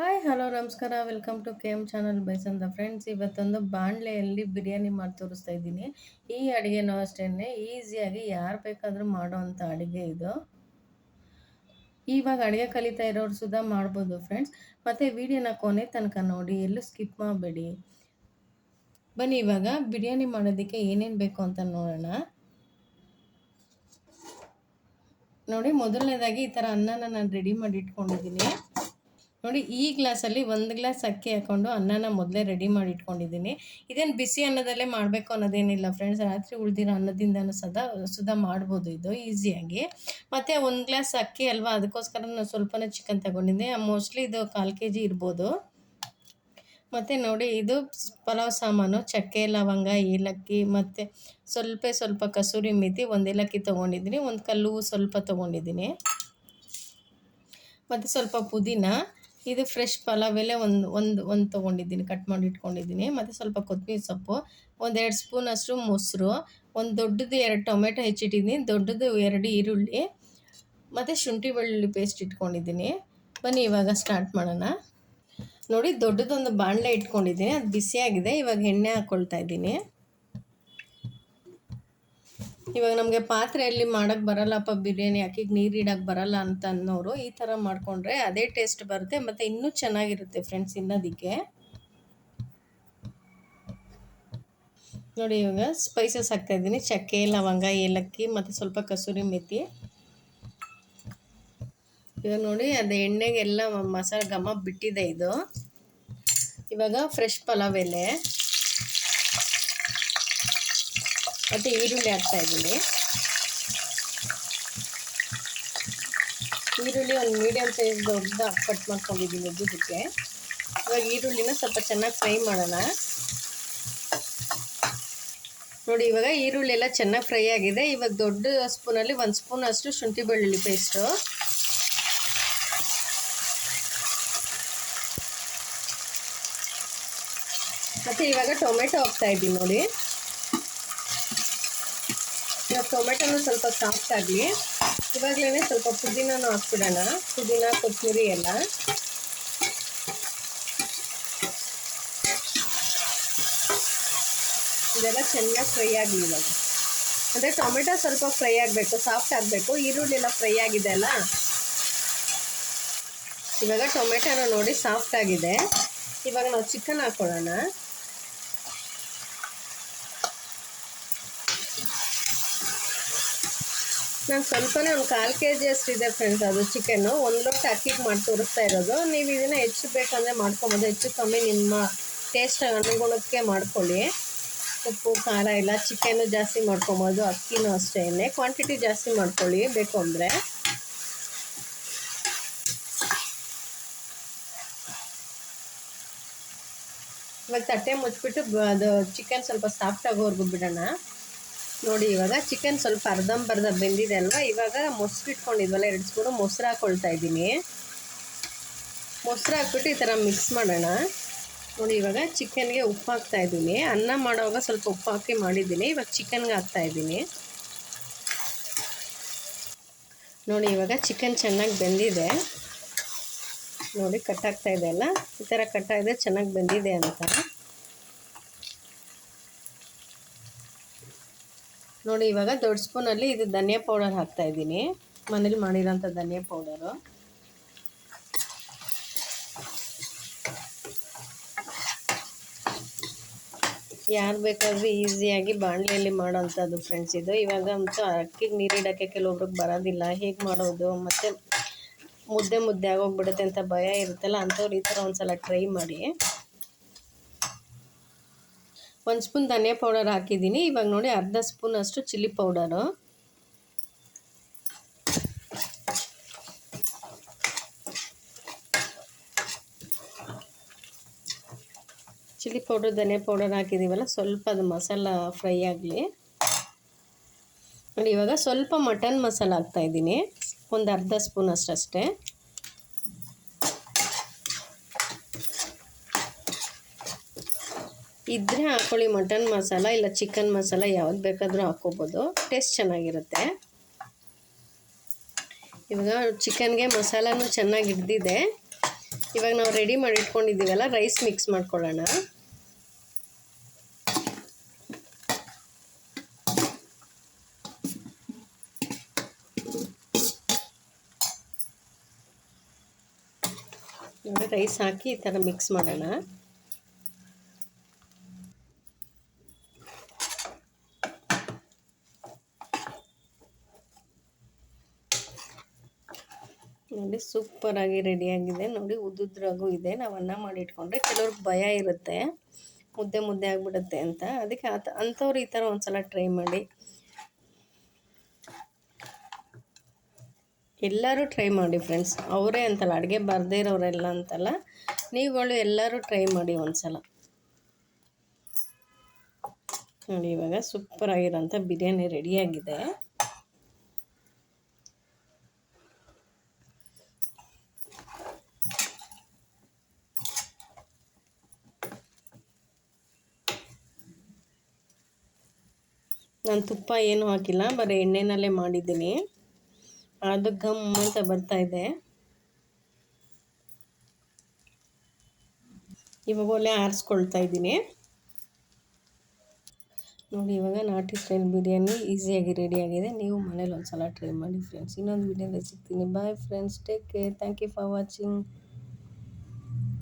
Hi, hello, ನಮಸ್ಕಾರ. Welcome to K M channel ಬೈಸಂದ friends ಇವತ್ತೊಂದು ಬಾಣಲೆಯಲ್ಲಿ ಬಿರಿಯಾನಿ ಮಾಡಿ ತೋರಿಸ್ತಾ ಇದ್ದೀನಿ. ಈ ಅಡುಗೆನೂ ಅಷ್ಟೇ ಈಸಿಯಾಗಿ ಯಾರು ಬೇಕಾದರೂ ಮಾಡೋವಂಥ ಅಡುಗೆ ಇದು. ಇವಾಗ ಅಡುಗೆ ಕಲಿತಾ ಇರೋರು ಸುಧಾ ಮಾಡ್ಬೋದು ಫ್ರೆಂಡ್ಸ್ ಮತ್ತು ವಿಡಿಯೋನ ಕೊನೆ ತನಕ ನೋಡಿ, ಎಲ್ಲೂ ಸ್ಕಿಪ್ ಮಾಡಬೇಡಿ. ಬನ್ನಿ, ಇವಾಗ ಬಿರಿಯಾನಿ ಮಾಡೋದಕ್ಕೆ ಏನೇನು ಬೇಕು ಅಂತ ನೋಡೋಣ. ನೋಡಿ, ಮೊದಲನೇದಾಗಿ ಈ ಥರ ಅನ್ನನ ನಾನು ರೆಡಿ ಮಾಡಿ ಇಟ್ಕೊಂಡಿದ್ದೀನಿ. ನೋಡಿ, ಈ ಗ್ಲಾಸಲ್ಲಿ ಒಂದು ಗ್ಲಾಸ್ ಅಕ್ಕಿ ಹಾಕ್ಕೊಂಡು ಅನ್ನನ ಮೊದಲೇ ರೆಡಿ ಮಾಡಿ ಇಟ್ಕೊಂಡಿದ್ದೀನಿ. ಇದೇನು ಬಿಸಿ ಅನ್ನದಲ್ಲೇ ಮಾಡಬೇಕು ಅನ್ನೋದೇನಿಲ್ಲ ಫ್ರೆಂಡ್ಸ್ ರಾತ್ರಿ ಉಳಿದಿರೋ ಅನ್ನದಿಂದನೂ ಸದಾ ಸುಧಾ ಮಾಡ್ಬೋದು ಇದು ಈಸಿಯಾಗಿ ಮತ್ತು ಒಂದು ಗ್ಲಾಸ್ ಅಕ್ಕಿ ಅಲ್ವಾ, ಅದಕ್ಕೋಸ್ಕರ ನಾನು ಸ್ವಲ್ಪನೇ ಚಿಕನ್ ತಗೊಂಡಿದ್ದೆ. ಮೋಸ್ಟ್ಲಿ ಇದು ಕಾಲು ಕೆ ಜಿ ಇರ್ಬೋದು. ಮತ್ತು ನೋಡಿ, ಇದು ಪಲಾವ್ ಸಾಮಾನು, ಚಕ್ಕೆ, ಲವಂಗ, ಏಲಕ್ಕಿ, ಮತ್ತು ಸ್ವಲ್ಪ ಸ್ವಲ್ಪ ಕಸೂರಿ ಮೆಥಿ ಒಂದು ಏಲಕ್ಕಿ ತೊಗೊಂಡಿದ್ದೀನಿ. ಒಂದು ಕಲ್ಲು ಸ್ವಲ್ಪ ತೊಗೊಂಡಿದ್ದೀನಿ. ಮತ್ತು ಸ್ವಲ್ಪ ಪುದೀನ. ಇದು ಫ್ರೆಶ್ ಪಲಾವ್ ಎಲೆ ಒಂದು ಒಂದು ಒಂದು ತೊಗೊಂಡಿದ್ದೀನಿ ಕಟ್ ಮಾಡಿ ಇಟ್ಕೊಂಡಿದ್ದೀನಿ. ಮತ್ತು ಸ್ವಲ್ಪ ಕೊತ್ತಂಬರಿ ಸೊಪ್ಪು ಒಂದೆರಡು ಸ್ಪೂನಷ್ಟು ಮೊಸರು, ಒಂದು ದೊಡ್ಡದು ಎರಡು ಟೊಮೆಟೊ ಹೆಚ್ಚಿಟ್ಟಿದ್ದೀನಿ, ದೊಡ್ಡದು ಎರಡು ಈರುಳ್ಳಿ, ಮತ್ತು ಶುಂಠಿ ಬೆಳ್ಳುಳ್ಳಿ ಪೇಸ್ಟ್ ಇಟ್ಕೊಂಡಿದ್ದೀನಿ. ಬನ್ನಿ, ಇವಾಗ ಸ್ಟಾರ್ಟ್ ಮಾಡೋಣ. ನೋಡಿ, ದೊಡ್ಡದೊಂದು ಬಾಣಲೆ ಇಟ್ಕೊಂಡಿದ್ದೀನಿ, ಅದು ಬಿಸಿಯಾಗಿದೆ, ಇವಾಗ ಎಣ್ಣೆ ಹಾಕ್ಕೊಳ್ತಾ ಇದ್ದೀನಿ. ಇವಾಗ ನಮಗೆ ಪಾತ್ರೆಯಲ್ಲಿ ಮಾಡೋಕ್ಕೆ ಬರಲ್ಲಪ್ಪ ಬಿರಿಯಾನಿ, ಅಕ್ಕಿಗೆ ನೀರು ಇಡೋಕ್ಕೆ ಬರಲ್ಲ ಅಂತ ಅನ್ನೋರು ಈ ಥರ ಮಾಡಿಕೊಂಡ್ರೆ ಅದೇ ಟೇಸ್ಟ್ ಬರುತ್ತೆ, ಮತ್ತು ಇನ್ನೂ ಚೆನ್ನಾಗಿರುತ್ತೆ ಫ್ರೆಂಡ್ಸ್ ಇನ್ನೋದಕ್ಕೆ ನೋಡಿ ಇವಾಗ ಸ್ಪೈಸಸ್ ಹಾಕ್ತಾಯಿದ್ದೀನಿ ಚಕ್ಕೆ, ಲವಂಗ, ಏಲಕ್ಕಿ, ಮತ್ತು ಸ್ವಲ್ಪ ಕಸೂರಿ ಮೆಥಿ ಇವಾಗ ನೋಡಿ, ಅದು ಎಣ್ಣೆಗೆಲ್ಲ ಮಸಾಲೆ ಘಮ ಬಿಟ್ಟಿದೆ ಇದು. ಇವಾಗ ಫ್ರೆಶ್ ಪಲಾವ್ ಎಲೆ. ಮತ್ತು ಈರುಳ್ಳಿ ಹಾಕ್ತಾ ಇದ್ದೀನಿ. ಈರುಳ್ಳಿ ಒಂದು ಮೀಡಿಯಮ್ ಸೈಜ್ ದೊಡ್ಡ ಕಟ್ ಮಾಡ್ಕೊಂಡಿದ್ದೀನಿ ಉದ್ದಕ್ಕೆ ಇವಾಗ ಈರುಳ್ಳಿನ ಸ್ವಲ್ಪ ಚೆನ್ನಾಗಿ ಫ್ರೈ ಮಾಡೋಣ. ನೋಡಿ, ಇವಾಗ ಈರುಳ್ಳಿ ಎಲ್ಲ ಚೆನ್ನಾಗಿ ಫ್ರೈ ಆಗಿದೆ. ಇವಾಗ ದೊಡ್ಡ ಸ್ಪೂನಲ್ಲಿ ಒಂದು ಸ್ಪೂನ್ ಅಷ್ಟು ಶುಂಠಿ ಬೆಳ್ಳುಳ್ಳಿ ಪೇಸ್ಟು ಮತ್ತು ಇವಾಗ ಟೊಮೆಟೊ ಹಾಕ್ತಾ ಇದ್ದೀನಿ ನೋಡಿ. ಇವಾಗ ಟೊಮೆಟೊನು ಸ್ವಲ್ಪ ಸಾಫ್ಟ್ ಆಗಲಿ ಇವಾಗಲೇ ಸ್ವಲ್ಪ ಪುದೀನೂ ಹಾಕ್ಬಿಡೋಣ. ಪುದೀನ ಕೊತ್ತಂಬರಿ ಎಲ್ಲ. ಇದೆಲ್ಲ ಚೆನ್ನಾಗಿ ಫ್ರೈ ಆಗಲಿ ಇವಾಗ. ಅಂದರೆ ಟೊಮೆಟೊ ಸ್ವಲ್ಪ ಫ್ರೈ ಆಗಬೇಕು ಸಾಫ್ಟ್ ಆಗಬೇಕು. ಈರುಳ್ಳಿ ಎಲ್ಲ ಫ್ರೈ ಆಗಿದೆ ಅಲ್ಲ? ಇವಾಗ ಟೊಮೆಟೊನ ನೋಡಿ ಸಾಫ್ಟ್ ಆಗಿದೆ. ಇವಾಗ ನಾವು ಚಿಕನ್ ಹಾಕ್ಕೊಳ್ಳೋಣ ನಾನು ಸ್ವಲ್ಪನೇ ಒಂದು ಕಾಲು ಕೆ ಜಿ ಅಷ್ಟಿದೆ ಫ್ರೆಂಡ್ಸ್ ಅದು ಚಿಕನ್ನು ಒಂದು ಲೋಟ ಅಕ್ಕಿಗೆ ಮಾಡಿ ತೋರಿಸ್ತಾ ಇರೋದು. ನೀವು ಇದನ್ನು ಹೆಚ್ಚು ಬೇಕಂದರೆ ಮಾಡ್ಕೊಬೋದು. ಹೆಚ್ಚು ಕಮ್ಮಿ ನಿಮ್ಮ ಟೇಸ್ಟ್ ಅನುಗುಣಕ್ಕೆ ಮಾಡ್ಕೊಳ್ಳಿ. ಉಪ್ಪು, ಖಾರ ಇಲ್ಲ ಚಿಕನ್ನು ಜಾಸ್ತಿ ಮಾಡ್ಕೊಬೋದು. ಅಕ್ಕಿನೂ ಅಷ್ಟೇ. ಕ್ವಾಂಟಿಟಿ ಜಾಸ್ತಿ ಮಾಡ್ಕೊಳ್ಳಿ. ಬೇಕು ಅಂದರೆ. ಇವಾಗ ತಟ್ಟೆ ಮುಚ್ಚಿಬಿಟ್ಟು ಅದು ಚಿಕನ್ ಸ್ವಲ್ಪ ಸಾಫ್ಟ್ ಆಗೋವರೆಗೂ ಬಿಡೋಣ. ನೋಡಿ, ಇವಾಗ ಚಿಕನ್ ಸ್ವಲ್ಪ ಅರ್ಧಂಬರ್ಧ ಬೆಂದಿದೆ ಅಲ್ವಾ? ಇವಾಗ ಮೊಸರು ಇಟ್ಕೊಂಡಿದ್ವಲ್ಲ ಎರಡು ಸ್ಪೂನು ಮೊಸರು ಹಾಕ್ಕೊಳ್ತಾ ಇದ್ದೀನಿ. ಮೊಸರು ಹಾಕ್ಬಿಟ್ಟು ಈ ಥರ ಮಿಕ್ಸ್ ಮಾಡೋಣ. ನೋಡಿ, ಇವಾಗ ಚಿಕನ್ಗೆ ಉಪ್ಪು ಹಾಕ್ತಾ ಇದ್ದೀನಿ. ಅನ್ನ ಮಾಡುವಾಗ ಸ್ವಲ್ಪ ಉಪ್ಪು ಹಾಕಿ ಮಾಡಿದ್ದೀನಿ. ಇವಾಗ ಚಿಕನ್ಗೆ ಹಾಕ್ತಾ ಇದ್ದೀನಿ. ನೋಡಿ, ಇವಾಗ ಚಿಕನ್ ಚೆನ್ನಾಗಿ ಬೆಂದಿದೆ. ನೋಡಿ ಕಟ್ಟಾಗ್ತಾ ಇದೆ ಅಲ್ಲ? ಈ ಥರ ಕಟ್ಟಾಗಿದೆ ಚೆನ್ನಾಗಿ ಬೆಂದಿದೆ ಅಂತ. ನೋಡಿ, ಇವಾಗ ದೊಡ್ಡ ಸ್ಪೂನಲ್ಲಿ ಇದು ಧನಿಯಾ ಪೌಡರ್ ಹಾಕ್ತಾ ಇದ್ದೀನಿ. ಮನೇಲಿ ಮಾಡಿರೋಂಥ ಧನಿಯಾ ಪೌಡರು. ಯಾರು ಬೇಕಾದರೂ ಈಸಿಯಾಗಿ ಬಾಣಲೆಯಲ್ಲಿ ಮಾಡೋವಂಥದ್ದು ಫ್ರೆಂಡ್ಸ್ ಇದು. ಇವಾಗ ಅಂತೂ ಅಕ್ಕಿಗೆ ನೀರಿಡೋಕ್ಕೆ ಕೆಲವೊಬ್ರಿಗೆ ಬರೋದಿಲ್ಲ. ಹೇಗೆ ಮಾಡೋದು? ಮತ್ತು ಮುದ್ದೆ ಮುದ್ದೆ ಆಗೋಗ್ಬಿಡುತ್ತೆ ಅಂತ ಭಯ ಇರುತ್ತಲ್ಲ, ಅಂಥವ್ರು ಈ ಥರ ಒಂದು ಸಲ ಟ್ರೈ ಮಾಡಿ. ಒಂದು ಸ್ಪೂನ್ ಧನಿಯಾ ಪೌಡರ್ ಹಾಕಿದ್ದೀನಿ. ಇವಾಗ ನೋಡಿ ಅರ್ಧ ಸ್ಪೂನ್ ಅಷ್ಟು ಚಿಲ್ಲಿ ಪೌಡರು. ಚಿಲ್ಲಿ ಪೌಡರ್, ಧನಿಯಾ ಪೌಡರ್ ಹಾಕಿದ್ದೀವಲ್ಲ, ಸ್ವಲ್ಪ ಅದು ಮಸಾಲ ಫ್ರೈ ಆಗಲಿ. ನೋಡಿ ಇವಾಗ ಸ್ವಲ್ಪ ಮಟನ್ ಮಸಾಲ ಹಾಕ್ತಾಯಿದ್ದೀನಿ ಒಂದು ಅರ್ಧ ಸ್ಪೂನ್ ಅಷ್ಟಷ್ಟೇ ಇದ್ದರೆ ಹಾಕ್ಕೊಳ್ಳಿ ಮಟನ್ ಮಸಾಲ ಇಲ್ಲ ಚಿಕನ್ ಮಸಾಲ ಯಾವ್ದು ಬೇಕಾದರೂ ಹಾಕ್ಕೋಬೋದು. ಟೇಸ್ಟ್ ಚೆನ್ನಾಗಿರುತ್ತೆ. ಇವಾಗ ಚಿಕನ್ಗೆ ಮಸಾಲನೂ ಚೆನ್ನಾಗಿ ಹಿಡ್ದಿದೆ. ಇವಾಗ ನಾವು ರೆಡಿ ಮಾಡಿ ಇಟ್ಕೊಂಡಿದ್ದೀವಲ್ಲ ರೈಸ್ ಮಿಕ್ಸ್ ಮಾಡ್ಕೊಳ್ಳೋಣ. ನೋಡಿ ರೈಸ್ ಹಾಕಿ ಈ ಥರ ಮಿಕ್ಸ್ ಮಾಡೋಣ. ನೋಡಿ ಸೂಪರಾಗಿ ರೆಡಿಯಾಗಿದೆ ನೋಡಿ ಉದ್ದುದ್ರಾಗೂ ಇದೆ. ನಾವು ಅನ್ನ ಮಾಡಿ ಇಟ್ಕೊಂಡ್ರೆ ಕೆಲವ್ರಿಗೆ ಭಯ ಇರುತ್ತೆ. ಮುದ್ದೆ ಮುದ್ದೆ ಆಗಿಬಿಡುತ್ತೆ ಅಂತ. ಅದಕ್ಕೆ ಆತ, ಅಂಥವ್ರು ಈ ಥರ ಒಂದು ಸಲ ಟ್ರೈ ಮಾಡಿ. ಎಲ್ಲರೂ ಟ್ರೈ ಮಾಡಿ ಫ್ರೆಂಡ್ಸ್ ಅವರೇ ಅಂತಲ್ಲ, ಅಡುಗೆ ಬರದೇ ಇರೋರೆಲ್ಲ ಅಂತಲ್ಲ, ನೀವುಗಳು ಎಲ್ಲರೂ ಟ್ರೈ ಮಾಡಿ ಒಂದ್ಸಲ. ನೋಡಿ ಇವಾಗ ಸೂಪರ್ ಆಗಿರೋಂಥ ಬಿರಿಯಾನಿ ರೆಡಿಯಾಗಿದೆ ನಾನು ತುಪ್ಪ ಏನೂ ಹಾಕಿಲ್ಲ, ಬರೀ ಎಣ್ಣೆನಲ್ಲೇ ಮಾಡಿದ್ದೀನಿ. ಅದು ಘಮ್ ಅಂತ ಬರ್ತಾ ಇದೆ. ಇವಾಗ ಒಲೆ ಆರಿಸ್ಕೊಳ್ತಾ ಇದ್ದೀನಿ. ನೋಡಿ, ಇವಾಗ ನಾಟಿ ಸ್ಟೈಲ್ ಬಿರಿಯಾನಿ ಈಸಿಯಾಗಿ ರೆಡಿಯಾಗಿದೆ ನೀವು ಮನೇಲಿ ಒಂದು ಸಲ ಟ್ರೈ ಮಾಡಿ, ಫ್ರೆಂಡ್ಸ್. ಇನ್ನೊಂದು ವಿಡಿಯೋದಲ್ಲಿ ಸಿಗ್ತೀನಿ. Bye, friends. Take care. Thank you for watching.